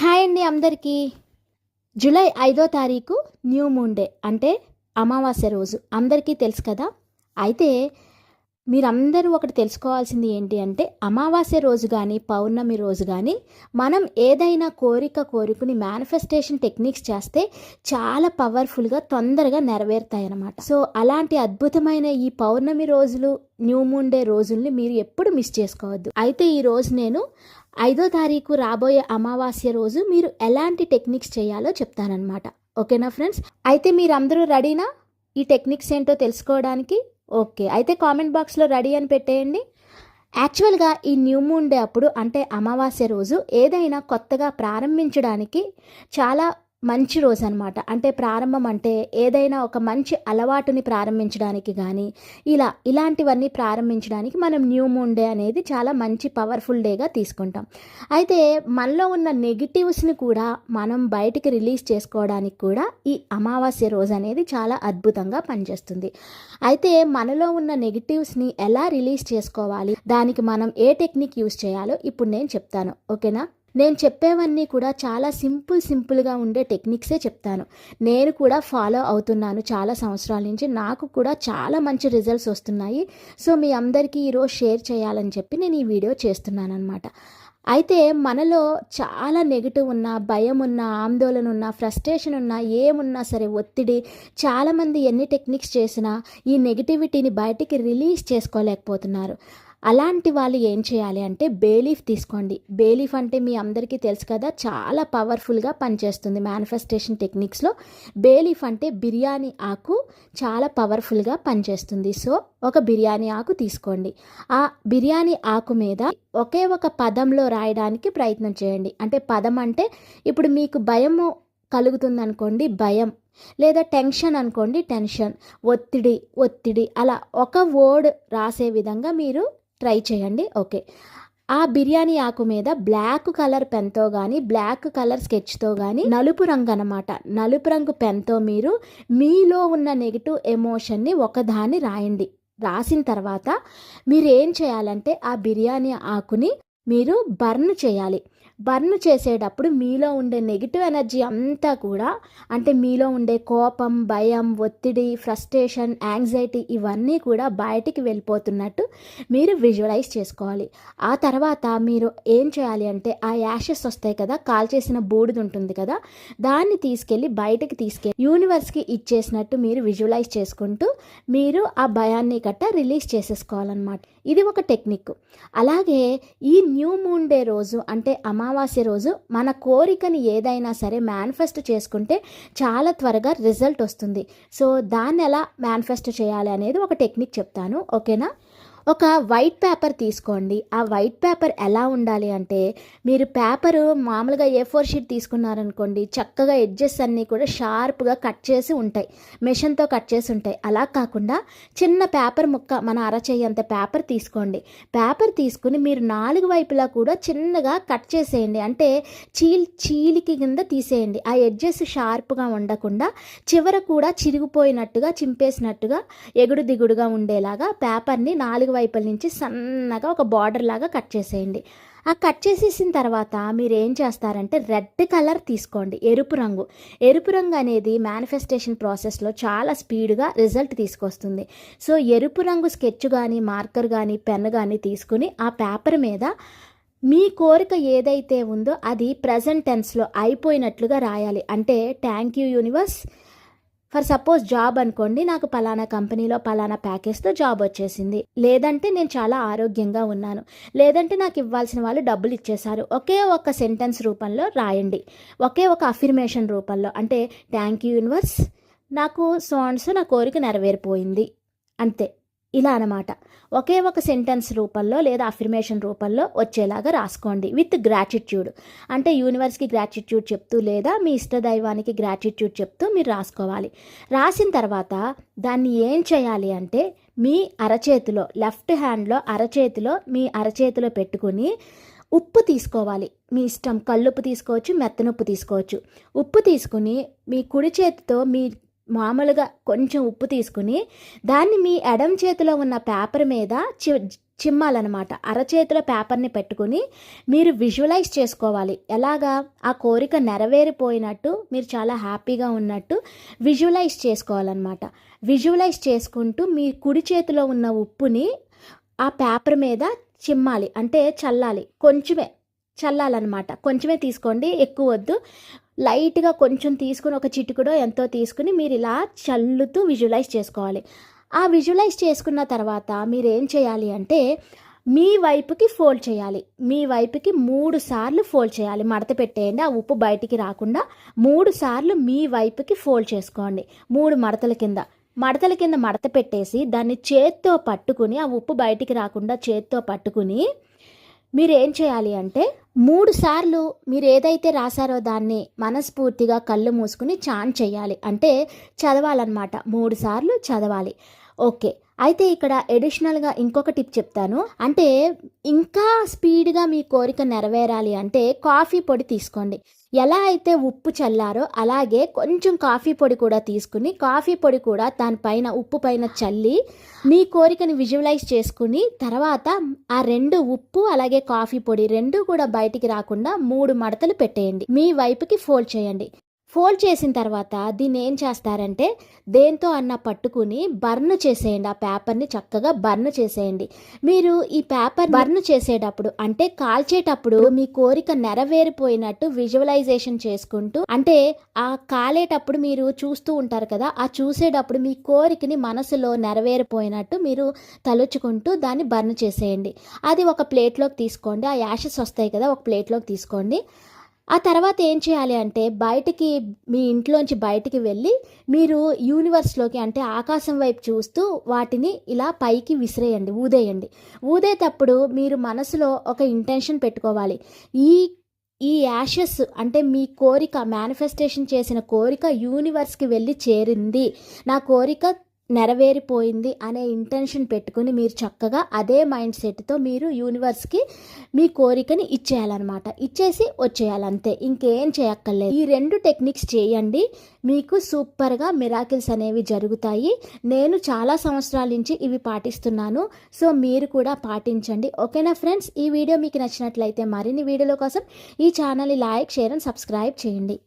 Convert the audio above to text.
Hi అండి అందరికీ. July ఐదో తారీఖు న్యూ మూన్ డే అంటే అమావాస్య రోజు. అందరికీ తెలుసు కదా? అయితే మీరందరూ ఒకటి తెలుసుకోవాల్సింది ఏంటి అంటే అమావాస్య రోజు కానీ పౌర్ణమి రోజు కానీ మనం ఏదైనా కోరిక కోరుకుని మేనిఫెస్టేషన్ టెక్నిక్స్ చేస్తే చాలా పవర్ఫుల్గా తొందరగా నెరవేరుతాయన్నమాట. సో అలాంటి అద్భుతమైన ఈ పౌర్ణమి రోజులు న్యూ మూన్ డే రోజుల్ని మీరు ఎప్పుడు మిస్ చేసుకోవద్దు. అయితే ఈ రోజు నేను ఐదో తారీఖు రాబోయే అమావాస్య రోజు మీరు ఎలాంటి టెక్నిక్స్ చేయాలో చెప్తానన్నమాట. ఓకేనా ఫ్రెండ్స్? అయితే మీరందరూ రెడీనా? ఈ టెక్నిక్స్ ఏంటో తెలుసుకోవడానికి ఓకే. అయితే కామెంట్ బాక్స్లో రెడీ అని పెట్టేయండి. యాక్చువల్గా ఈ న్యూ మూన్ డే అప్పుడు అంటే అమావాస్య రోజు ఏదైనా కొత్తగా ప్రారంభించడానికి చాలా మంచి రోజు అనమాట అంటే ప్రారంభం అంటే ఏదైనా ఒక మంచి అలవాటుని ప్రారంభించడానికి కానీ ఇలా ఇలాంటివన్నీ ప్రారంభించడానికి మనం న్యూ మూన్ డే అనేది చాలా మంచి పవర్ఫుల్ డేగా తీసుకుంటాం. అయితే మనలో ఉన్న నెగిటివ్స్ని కూడా మనం బయటికి రిలీజ్ చేసుకోవడానికి కూడా ఈ అమావాస్య రోజు అనేది చాలా అద్భుతంగా పనిచేస్తుంది. అయితే మనలో ఉన్న నెగిటివ్స్ని ఎలా రిలీజ్ చేసుకోవాలి? దానికి మనం ఏ టెక్నిక్ యూస్ చేయాలో ఇప్పుడు నేను చెప్తాను. ఓకేనా? నేను చెప్పేవన్నీ కూడా చాలా సింపుల్ సింపుల్గా ఉండే టెక్నిక్సే చెప్తాను. నేను కూడా ఫాలో అవుతున్నాను చాలా సంవత్సరాల నుంచి. నాకు కూడా చాలా మంచి రిజల్ట్స్ వస్తున్నాయి. సో మీ అందరికీ ఈరోజు షేర్ చేయాలని చెప్పి నేను ఈ వీడియో చేస్తున్నాను అనమాట అయితే మనలో చాలా నెగిటివ్ ఉన్న భయం ఉన్న ఆందోళన ఉన్న ఫ్రస్ట్రేషన్ ఉన్న ఏమున్నా సరే ఒత్తిడి చాలామంది ఎన్ని టెక్నిక్స్ చేసినా ఈ నెగిటివిటీని బయటికి రిలీజ్ చేసుకోలేకపోతున్నారు. అలాంటి వాళ్ళు ఏం చేయాలి అంటే బేలీఫ్ తీసుకోండి. బేలీఫ్ అంటే మీ అందరికీ తెలుసు కదా చాలా పవర్ఫుల్గా పనిచేస్తుంది మేనిఫెస్టేషన్ టెక్నిక్స్లో బేలీఫ్ అంటే బిర్యానీ ఆకు చాలా పవర్ఫుల్గా పనిచేస్తుంది. సో ఒక బిర్యానీ ఆకు తీసుకోండి. ఆ బిర్యానీ ఆకు మీద ఒకే ఒక పదంలో రాయడానికి ప్రయత్నం చేయండి. అంటే పదం అంటే ఇప్పుడు మీకు భయము కలుగుతుంది అనుకోండి భయం. లేదా టెన్షన్ అనుకోండి టెన్షన్ ఒత్తిడి ఒత్తిడి. అలా ఒక వర్డ్ రాసే విధంగా మీరు ట్రై చేయండి. ఓకే. ఆ బిర్యానీ ఆకు మీద బ్లాక్ కలర్ పెన్తో కానీ బ్లాక్ కలర్ స్కెచ్తో కానీ నలుపు రంగు అనమాట నలుపు రంగు పెన్తో మీరు మీలో ఉన్న నెగిటివ్ ఎమోషన్ని ఒకదాన్ని రాయండి. రాసిన తర్వాత మీరు ఏం చేయాలంటే ఆ బిర్యానీ ఆకుని మీరు బర్న్ చేయాలి. బర్న్ చేసేటప్పుడు మీలో ఉండే నెగిటివ్ ఎనర్జీ అంతా కూడా అంటే మీలో ఉండే కోపం భయం ఒత్తిడి ఫ్రస్ట్రేషన్ యాంగ్జైటీ ఇవన్నీ కూడా బయటికి వెళ్ళిపోతున్నట్టు మీరు విజువలైజ్ చేసుకోవాలి. ఆ తర్వాత మీరు ఏం చేయాలి అంటే ఆ యాషెస్ వస్తాయి కదా కాల్ చేసిన బూడిద ఉంటుంది కదా దాన్ని తీసుకెళ్ళి బయటకి తీసుకెళ్ళి యూనివర్స్కి ఇచ్చేసినట్టు మీరు విజువలైజ్ చేసుకుంటూ మీరు ఆ భయాన్ని గట్ట రిలీజ్ చేసేసుకోవాలన్నమాట. ఇది ఒక టెక్నిక్. అలాగే ఈ న్యూ మూన్ డే రోజు అంటే అమా అమావాస్య రోజు మన కోరికని ఏదైనా సరే మేనిఫెస్ట్ చేసుకుంటే చాలా త్వరగా రిజల్ట్ వస్తుంది. సో దాన్ని ఎలా మేనిఫెస్ట్ చేయాలి అనేది ఒక టెక్నిక్ చెప్తాను. ఓకేనా ఒక వైట్ పేపర్ తీసుకోండి. ఆ వైట్ పేపర్ ఎలా ఉండాలి అంటే మీరు పేపరు మామూలుగా ఏ ఫోర్ షీట్ తీసుకున్నారనుకోండి చక్కగా ఎడ్జెస్ అన్నీ కూడా షార్ప్గా కట్ చేసి ఉంటాయి. మెషిన్తో కట్ చేసి ఉంటాయి. అలా కాకుండా చిన్న పేపర్ ముక్క మన అరచేయంత పేపర్ తీసుకోండి. పేపర్ తీసుకుని మీరు నాలుగు వైపులా కూడా చిన్నగా కట్ చేసేయండి. అంటే చీల్ చీలికి కింద తీసేయండి. ఆ ఎడ్జెస్ షార్ప్గా ఉండకుండా చివర కూడా చిరిగిపోయినట్టుగా చింపేసినట్టుగా ఎగుడు దిగుడుగా ఉండేలాగా పేపర్ని నాలుగు వైపుల నుంచి సన్నగా ఒక బార్డర్ లాగా కట్ చేసేయండి. ఆ కట్ చేసేసిన తర్వాత మీరు ఏం చేస్తారంటే రెడ్ కలర్ తీసుకోండి ఎరుపు రంగు. ఎరుపు రంగు అనేది మేనిఫెస్టేషన్ ప్రాసెస్లో చాలా స్పీడ్గా రిజల్ట్ తీసుకొస్తుంది. సో ఎరుపు రంగు స్కెచ్ కానీ మార్కర్ కానీ పెన్ కానీ తీసుకుని ఆ పేపర్ మీద మీ కోరిక ఏదైతే ఉందో అది ప్రజెంట్ టెన్స్లో అయిపోయినట్లుగా రాయాలి. అంటే thank you universe for suppose job అనుకోండి నాకు పలానా కంపెనీలో పలానా ప్యాకేజ్తో జాబ్ వచ్చేసింది. లేదంటే నేను చాలా ఆరోగ్యంగా ఉన్నాను. లేదంటే నాకు ఇవ్వాల్సిన వాళ్ళు డబ్బులు ఇచ్చేశారు. ఒకే ఒక సెంటెన్స్ రూపంలో రాయండి. ఒకే ఒక అఫిర్మేషన్ రూపంలో. అంటే థ్యాంక్ యూ యూనివర్స్ నాకు సోన్స్ నా కోరిక నెరవేరిపోయింది. అంతే. ఇలా అనమాట ఒకే ఒక సెంటెన్స్ రూపంలో లేదా అఫర్మేషన్ రూపంలో వచ్చేలాగా రాసుకోండి విత్ గ్రాటిట్యూడ్ అంటే యూనివర్స్కి గ్రాటిట్యూడ్ చెప్తూ లేదా మీ ఇష్టదైవానికి గ్రాటిట్యూడ్ చెప్తూ మీరు రాసుకోవాలి. రాసిన తర్వాత దాన్ని ఏం చేయాలి అంటే మీ అరచేతిలో లెఫ్ట్ హ్యాండ్లో అరచేతిలో మీ అరచేతిలో పెట్టుకుని ఉప్పు తీసుకోవాలి. మీ ఇష్టం కళ్ళుప్పు తీసుకోవచ్చు మెత్తనుప్పు తీసుకోవచ్చు. ఉప్పు తీసుకుని మీ కుడి చేతితో మీ మామూలుగా కొంచెం ఉప్పు తీసుకుని దాన్ని మీ ఎడం చేతిలో ఉన్న పేపర్ మీద చి చిమ్మాలన్నమాట. అరచేతిలో పేపర్ని పెట్టుకుని మీరు విజువలైజ్ చేసుకోవాలి. ఎలాగా? ఆ కోరిక నెరవేరిపోయినట్టు మీరు చాలా హ్యాపీగా ఉన్నట్టు విజువలైజ్ చేసుకోవాలన్నమాట. విజువలైజ్ చేసుకుంటూ మీ కుడి చేతిలో ఉన్న ఉప్పుని ఆ పేపర్ మీద చిమ్మాలి. అంటే చల్లాలి. కొంచెమే చల్లాలన్నమాట. కొంచెమే తీసుకోండి. ఎక్కువ వద్దు. లైట్గా కొంచెం తీసుకుని ఒక చిటికుడో ఎంతో తీసుకుని మీరు ఇలా చల్లుతూ విజువలైజ్ చేసుకోవాలి. ఆ విజువలైజ్ చేసుకున్న తర్వాత మీరు ఏం చేయాలి అంటే మీ వైపుకి ఫోల్డ్ చేయాలి. మీ వైపుకి మూడు సార్లు ఫోల్డ్ చేయాలి. మడత పెట్టేయండి ఆ ఉప్పు బయటికి రాకుండా మూడు సార్లు మీ వైపుకి ఫోల్డ్ చేసుకోండి. మూడు మడతల కింద. మడతల కింద మడత పెట్టేసి దాన్ని చేత్తో పట్టుకుని ఆ ఉప్పు బయటికి రాకుండా చేత్తో పట్టుకుని మీరు ఏం చేయాలి అంటే మూడు సార్లు మీరు ఏదైతే రాశారో దాన్ని మనస్ఫూర్తిగా కళ్ళు మూసుకుని చాన్ చేయాలి. అంటే చదవాలన్నమాట. మూడు సార్లు చదవాలి. ఓకే. అయితే ఇక్కడ ఎడిషనల్గా ఇంకొక టిప్ చెప్తాను. అంటే ఇంకా స్పీడ్గా మీ కోరిక నెరవేరాలి అంటే కాఫీ పొడి తీసుకోండి. ఎలా అయితే ఉప్పు చల్లారో అలాగే కొంచెం కాఫీ పొడి కూడా తీసుకుని కాఫీ పొడి కూడా దానిపైన ఉప్పు పైన చల్లి మీ కోరికని విజువలైజ్ చేసుకుని తర్వాత ఆ రెండు ఉప్పు అలాగే కాఫీ పొడి రెండు కూడా బయటికి రాకుండా మూడు మడతలు పెట్టేయండి. మీ వైపుకి ఫోల్డ్ చేయండి. ఫోల్డ్ చేసిన తర్వాత దీన్ని ఏం చేస్తారంటే దేంతో అన్న పట్టుకుని బర్న్ చేసేయండి. ఆ పేపర్ని చక్కగా బర్న్ చేసేయండి. మీరు ఈ పేపర్ బర్న్ చేసేటప్పుడు అంటే కాల్చేటప్పుడు మీ కోరిక నెరవేరిపోయినట్టు విజువలైజేషన్ చేసుకుంటూ అంటే ఆ కాలేటప్పుడు మీరు చూస్తూ ఉంటారు కదా ఆ చూసేటప్పుడు మీ కోరికని మనసులో నెరవేరిపోయినట్టు మీరు తలుచుకుంటూ దాన్ని బర్న్ చేసేయండి. అది ఒక ప్లేట్లోకి తీసుకోండి. ఆ యాషెస్ వస్తాయి కదా ఒక ప్లేట్లోకి తీసుకోండి. ఆ తర్వాత ఏం చేయాలి అంటే బయటికి మీ ఇంట్లోంచి బయటికి వెళ్ళి మీరు యూనివర్స్లోకి అంటే ఆకాశం వైపు చూస్తూ వాటిని ఇలా పైకి విసిరేయండి ఊదేయండి. ఊదేటప్పుడు మీరు మనసులో ఒక ఇంటెన్షన్ పెట్టుకోవాలి. ఈ ఈ యాషెస్ అంటే మీ కోరిక మేనిఫెస్టేషన్ చేసిన కోరిక యూనివర్స్కి వెళ్ళి చేరింది. నా కోరిక నెరవేరిపోయింది అనే ఇంటెన్షన్ పెట్టుకుని మీరు చక్కగా అదే మైండ్ సెట్తో మీరు యూనివర్స్కి మీ కోరికని ఇచ్చేయాలన్నమాట. ఇచ్చేసి వచ్చేయాలంతే ఇంకేం చేయక్కర్లేదు. ఈ రెండు టెక్నిక్స్ చేయండి. మీకు సూపర్గా మిరాకిల్స్ అనేవి జరుగుతాయి. నేను చాలా సంవత్సరాల నుంచి ఇవి పాటిస్తున్నాను. సో మీరు కూడా పాటించండి. ఓకేనా ఫ్రెండ్స్ ఈ వీడియో మీకు నచ్చినట్లయితే మరిన్ని వీడియోల కోసం ఈ ఛానల్ని లైక్ షేర్ అండ్ సబ్స్క్రైబ్ చేయండి.